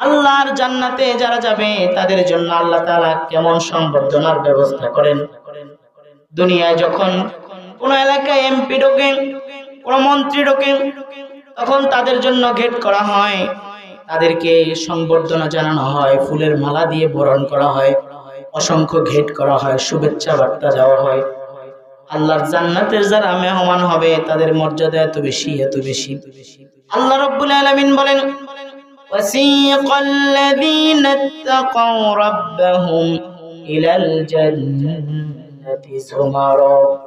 আল্লাহর জান্নাতে যারা যাবে, তাদের জন্য আল্লাহ তাআলা কেমন সংবর্ধনার ব্যবস্থা করেন। দুনিয়ায় যখন কোন এলাকায় এমপি ঢোকে, কোন মন্ত্রী ঢোকে, তখন তাদের জন্য গেট করা হয়। তাদেরকে সংবর্ধনা জানানো হয়, ফুলের মালা দিয়ে বরণ করা হয়, অসংখ্য ঘেট করা হয়, শুভেচ্ছা বার্তা দেওয়া হয়। আল্লাহর জান্নাতের যারা মেহমান হবে, তাদের মর্যাদা এত বেশি এত বেশি। আল্লাহ রব্বুল আলামিন বলেন وسيق الذين اتقوا ربهم إلى الجنة زمرا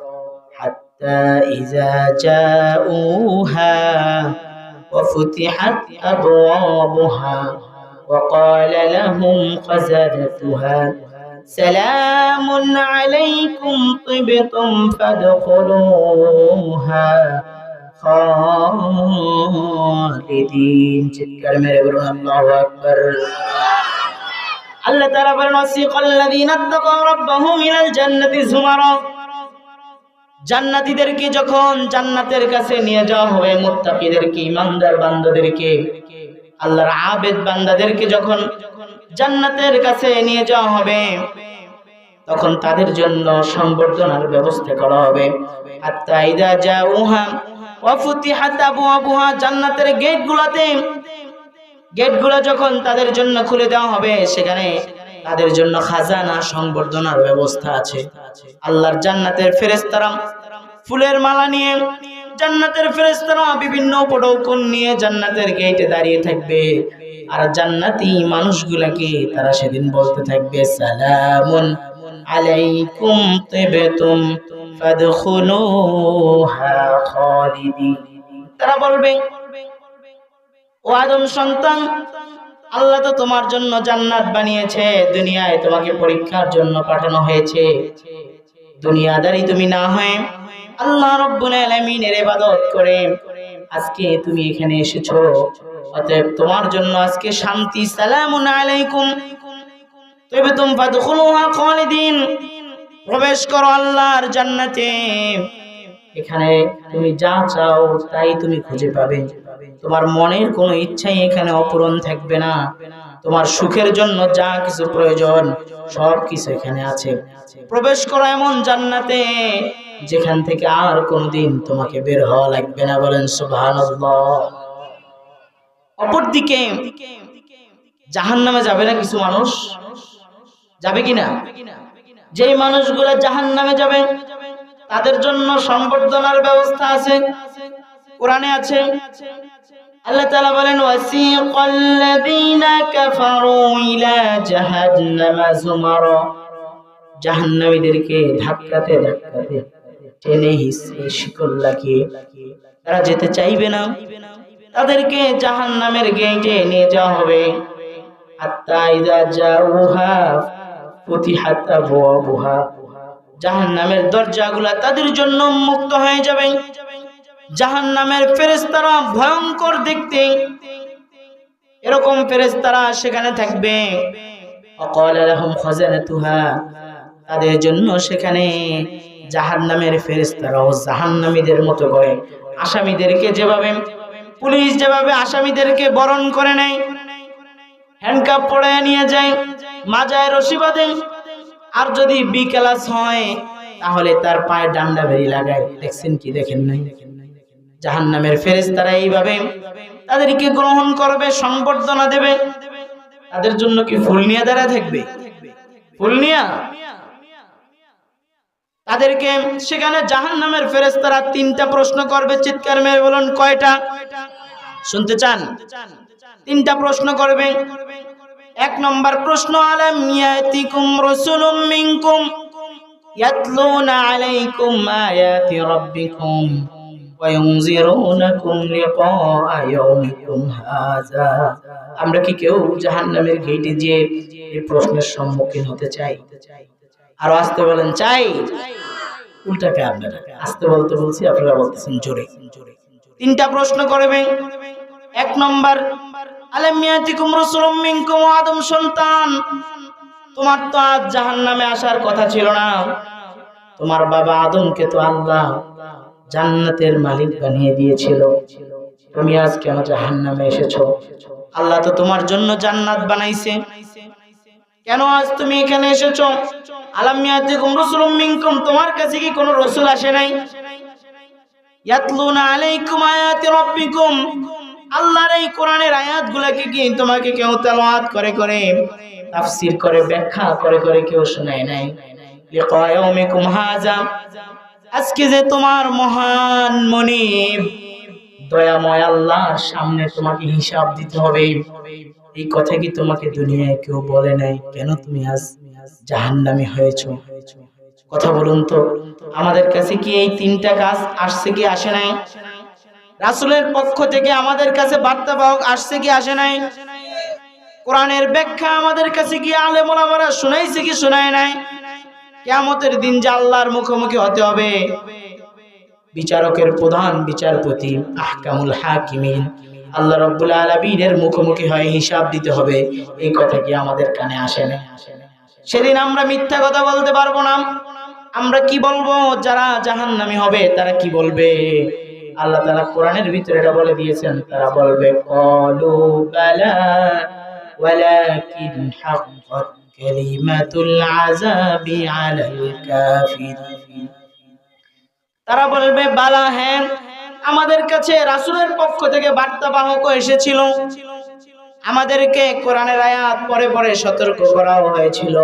حتى إذا جاءوها وفتحت أبوابها وقال لهم خزنتها سلام عليكم طبتم فادخلوها খালিদিন, চিৎকার মেরে বলুন, আল্লাহু আকবার। আল্লাহ তাআলা বলেন, ওয়াসিকাল্লাযীনা রাব্বাহুম জান্নাতি যুমারা। জান্নাতীদেরকে যখন জান্নাতের কাছে নিয়ে যাওয়া হবে, মুত্তাকিদেরকে, ইমানদার বান্দাদেরকে, আল্লাহর আবেদ বান্দাদেরকে যখন জান্নাতের কাছে নিয়ে যাওয়া হবে, তখন তাদের জন্য সংবর্ধনার ব্যবস্থা করা হবে। হাত্তা ইদা জাউহা ওয়া ফুতিহাত আবওয়াবুহা জান্নাতের যখন তাদের জন্য খুলে দেওয়া হবে, সেখানে তাদের জন্য খাজানা সংবর্ধনার ব্যবস্থা আছে। আল্লাহর জান্নাতের ফেরেশতারা ফুলের মালা নিয়ে, জান্নাতের ফেরেশতারা বিভিন্ন উপঢৌকন নিয়ে জান্নাতের গেটে দাঁড়িয়ে থাকবে। আর জান্নাতি মানুষগুলাকে তারা সেদিন বলতে থাকবে, সালামুন আলাইকুম তিবতুম। তারা বলবে, ও আদম সন্তান, আল্লাহ তো তোমার জন্য জান্নাত বানিয়েছে, দুনিয়ায় তোমাকে পরীক্ষার জন্য পাঠানো হয়েছে। দুনিয়াদারি তুমি না হয়ে আল্লাহ রব্বুল আলামিনের ইবাদত করে আজকে তুমি এখানে এসেছ। অতএব তোমার জন্য আজকে শান্তি, সালামুন আলাইকুম। তবে তুমি ফাদখুলুহা খালিদিন। প্রবেশ করো আল্লাহর জান্নাতে। এখানে তুমি যা চাও তাই তুমি খুঁজে পাবে। তোমার মনের কোনো ইচ্ছাই এখানে অপূরণ থাকবে না। তোমার সুখের জন্য যা কিছু প্রয়োজন, সব কিছু এখানে আছে। প্রবেশ করো এমন জান্নাতে, যেখান থেকে আর কোনোদিন তোমাকে বের হওয়া লাগবে না। বলেন, সুবহানাল্লাহ। অপরদিকে জাহান নামে যাবে না কিছু মানুষ? যাবে কিনা যেই মানুষগুলো জাহান নামে যাবে, তাদের জন্য সংবর্ধনার ব্যবস্থা আছে, কোরআনে আছে। জাহান্নামীদেরকে ধাক্কাতে তারা যেতে চাইবে না। তাদেরকে জাহান্নামের গেটে নিয়ে যাওয়া হবে। ফুতিহাত আবওয়াবুহা। জাহান্নামের দরজাগুলা তাদের জন্য মুক্ত হয়ে যাবে। জাহান্নামের ফেরেশতারা ভয়ঙ্কর দেখতে। এরকম ফেরেশতারা সেখানে থাকবে। অকাল লাহুম খাজানাতুহা। তাদের জন্য সেখানে জাহান্নামের ফেরেশতারাও জাহান্নামীদের মতো করে আসামিদেরকে যেভাবে পুলিশ যেভাবে আসামিদেরকে বরণ করে নেয় হ্যান্ডকাপ পড়ে নিয়ে যায় মাজায় রশি বাঁধে আর যদি বি হয়, তাহলে তার পায়ে ডান্ডা বেরি লাগায়। দেখছেন কি, দেখেন নাই? জাহান নামের ফেরেস তারা এইভাবে তাদেরকে গ্রহণ করবে, সংবর্ধনা দেবে। তাদের জন্য কি ফুল নিয়ে দাঁড়ায় থাকবে? ফুল নিয়া? তাদেরকে সেখানে জাহান নামের ফেরেস তারা তিনটা প্রশ্ন করবে, চিৎকার মেরে বলুন, কয়টা? শুনতে চান? তিনটা প্রশ্ন করবে এক নম্বর প্রশ্ন, আলাম ইয়াতিকুম রাসূলুম মিনকুম ইয়াতলুনা আলাইকুম আয়াতি রাব্বিকুম ওয়া ইউনজিরুনাকুম লিকা ইয়াউমিকুম হাযা আমরা কি কেউ জাহান্নামের গেটে যে এই প্রশ্নের সম্মুখীন হতে চাই? আর আসতে বলেন, চাই উল্টাকে আপনারা, আসতে বলতে বলছি, আপনারা বলতেছেন জোরে। তিনটা প্রশ্ন করবে। এক নম্বর আলামিয়াতিকুম রাসূলুম মিনকুম আদম সন্তান তোমার তো আজ জাহান্নামে আসার কথা ছিল না। তোমার বাবা আদমকে তো আল্লাহ জান্নাতের মালিক বানিয়ে দিয়েছিল। তুমি আজ কেন জাহান্নামে এসেছ? আল্লাহ তো তোমার জন্য জান্নাত বানাইছে। কেন আজ তুমি এখানে এসেছ? আলামিয়াতিকুম রাসূলুম মিনকুম, তোমার কাছে কি কোনো রাসূল আসে নাই? ইয়াতলুনা আলাইকুম আয়াতি রাব্বিকুম। আল্লাহর এই কোরআনের আয়াতগুলোকে কি তোমাকে কেউ তেলাওয়াত করে করে? তাফসীর করে, ব্যাখ্যা করে করে কেউ শোনায় নাই। আজকে যে তোমার মহান মনিব, দয়াময় আল্লাহর সামনে তোমাকে হিসাব দিতে হবে। এই কথা কি তোমাকে দুনিয়ায় কেউ বলে নাই? কেন তুমি আজ জাহান্নামী হয়েছো? কথা বলুন তো। আমাদের কাছে কি এই তিনটা কাজ আসছে কি আসে নাই? রাসূলের পক্ষ থেকে আমাদের কাছে বার্তা বাহক আসছে কি আসে নাই? কোরআনের ব্যাখ্যা আমাদের কাছে কি আলেম ওলামারা শুনাইছে কি শোনায় নাই? কিয়ামতের দিন যে আল্লাহর মুখোমুখি হতে হবে। বিচারকের প্রধান বিচারপতি আহকামুল হাকিমিন আল্লাহ রব্বুল আলামিনের মুখোমুখি হয়ে হিসাব দিতে হবে। এই কথা কি আমাদের কানে আসে না সেদিন আমরা মিথ্যা কথা বলতে পারব না। আমরা কি বলব? যারা জাহান্নামী হবে তারা কি বলবে? আল্লাহ তাআলা কোরআনের ভিতরে এটা বলে দিয়েছেন, তারা বলবে তারা বলবে, বালা হ্যাঁ আমাদের কাছে রাসূলের পক্ষ থেকে বার্তা বাহক এসেছিল। আমাদেরকে কোরআনের আয়াত পরে পরে সতর্ক করাও হয়েছিল।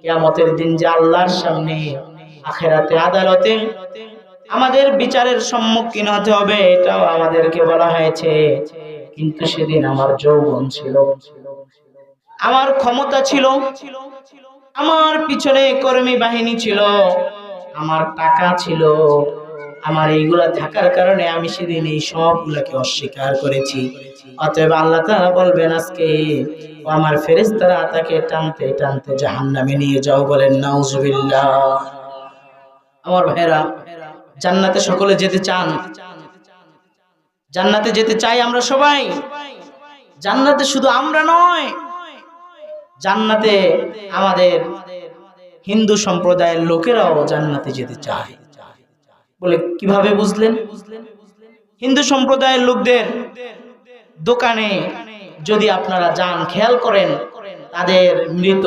কিয়ামতের দিন যে আল্লাহর সামনে আখেরাতে আদালতে আমাদের বিচারের সম্মুখীন হতে হবে, এটাও আমাদেরকে বলা হয়েছে। কিন্তু সেদিন আমার যৌবন ছিল। আমার ক্ষমতা ছিল। আমার পিছনে কর্মী বাহিনী ছিল। আমার টাকা ছিল। আমার এইগুলা থাকার কারণে আমি সেদিন এই সবগুলাকে অস্বীকার করেছি। অতএব আল্লাহ তাআলা বলবেন আজকে আমার ফেরেশতারা, তাকে টানতে টানতে জাহান্নামে নিয়ে যাও বলেন, নাউজুবিল্লাহ। আমার ভাইরা জান্নাতে সকলে যেতে চান। জান্নাতে যেতে চাই আমরা সবাই। জান্নাতে শুধু আমরা নয়, জান্নাতে আমাদের হিন্দু সম্প্রদায়ের লোকেরাও জান্নাতে যেতে চায়। বলে কীভাবে বুঝলেন? হিন্দু সম্প্রদায়ের লোকদের দোকানে যদি আপনারা যান, খেয়াল করেন, তাদের মৃত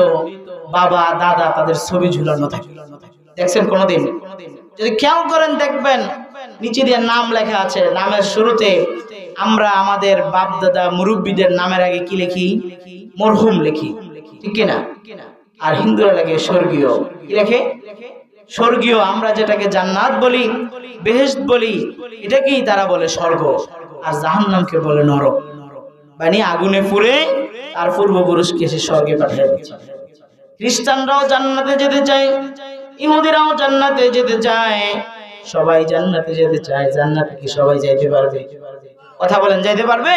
বাবা, দাদা তাদের ছবি ঝুলানো থাকে। দেখছেন কোনোদিন? যদি খেয়াল করেন, দেখবেন নিচে দিয়ে নাম লেখা আছে। নামের শুরুতে আমরা আমাদের বাপ দাদা মুরব্বীদের নামের আগে কি লিখি? মরহুম লিখি। ঠিক কিনা? আর হিন্দুরা লেখে স্বর্গীয়। কি লেখে? স্বর্গীয়। আমরা যেটাকে জান্নাত বলি, বেহেশত বলি, এটাকেই তারা বলে স্বর্গ। আর জাহান্নামকে বলে নরক। মানে আগুনে পুড়ে আর পূর্বপুরুষকে সে স্বর্গে পাঠিয়ে দিচ্ছে। খ্রিস্টানরাও জান্নাতে যেতে চায়। ইহুদিরাও জান্নাতে যেতে চায়। সবাই জান্নাতে যেতে চায়। জান্নাতে কি সবাই যাইতে পারবে? কথা বলেন, যাইতে পারবে?